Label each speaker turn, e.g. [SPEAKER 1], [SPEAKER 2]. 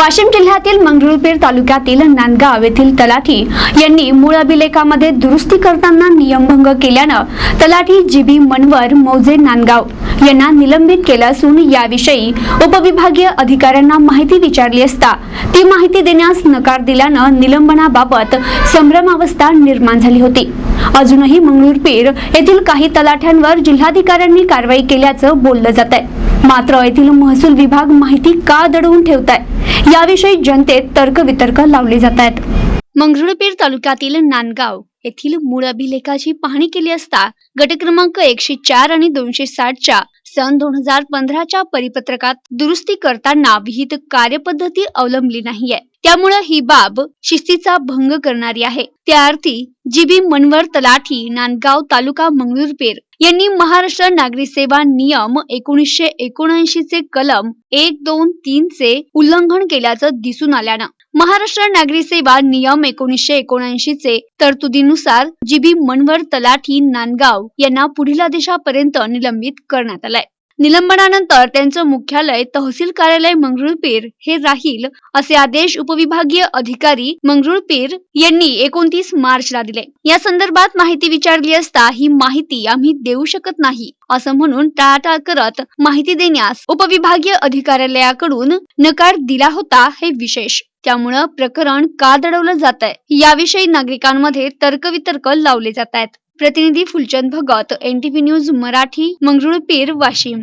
[SPEAKER 1] वाशिम जिल्ह्यातील मंगरुळपीर तालुक्यातील नांदगाव येथील तलाठी यांनी मूळ अभिलेखामध्ये दुरुस्ती करताना नियमभंग केल्यानं तलाठी जीबी मनवर मौजे नांदगाव यांना निलंबित केलं असून याविषयी उपविभागीय अधिकाऱ्यांना माहिती विचारली असता ती माहिती देण्यास नकार दिल्यानं निलंबनाबाबत संभ्रमावस्था निर्माण झाली होती. अजूनही मंगरुळपीर येथील काही तलाठ्यांवर जिल्हाधिकाऱ्यांनी कारवाई केल्याचं बोललं जात आहे मात्र येथील महसूल विभाग माहिती का दडवून ठेवत आहे याविषयी जनतेत तर्कवितर्क लावले जात आहेत मंगरुळपीर तालुक्यातील नांदगाव येथील मूळ अभिलेखाची पाहणी केली असता गट क्रमांक एकशे चार आणि दोनशे साठच्या सन दोन हजार पंधराच्या परिपत्रकात दुरुस्ती करताना विहित कार्यपद्धती अवलंबली नाहीये. त्यामुळे ही बाब शिस्तीचा भंग करणारी आहे. त्या अर्थी जीबी मनवर तलाठी नांदगाव तालुका मंगरुळपीर यांनी महाराष्ट्र नागरी सेवा नियम एकोणीसशे एकोणऐंशी चे कलम एक दोन तीन चे उल्लंघन केल्याचं दिसून आल्यानं महाराष्ट्र नागरी सेवा नियम एकोणीसशे एकोणऐंशी चे तरतुदीनुसार जीबी मनवर तलाठी नांदगाव यांना पुढील आदेशापर्यंत निलंबित करण्यात आलाय. निलंबनानंतर त्यांचं मुख्यालय तहसील कार्यालय मंगरुळपीर हे राहील असे आदेश उपविभागीय अधिकारी मंगरुळपीर यांनी एकोणतीस मार्चला दिले. या संदर्भात माहिती विचारली असता ही माहिती आम्ही देऊ शकत नाही असं म्हणून टाळाटाळ करत माहिती देण्यास उपविभागीय अधिकाऱ्यालयाकडून नकार दिला होता हे विशेष. त्यामुळं प्रकरण का दडवलं जात आहे याविषयी नागरिकांमध्ये तर्कवितर्क लावले जात आहेत प्रतिनिधी फुलचंद भगत एनटीव्ही न्यूज मराठी मंगरुळपीर वाशिम.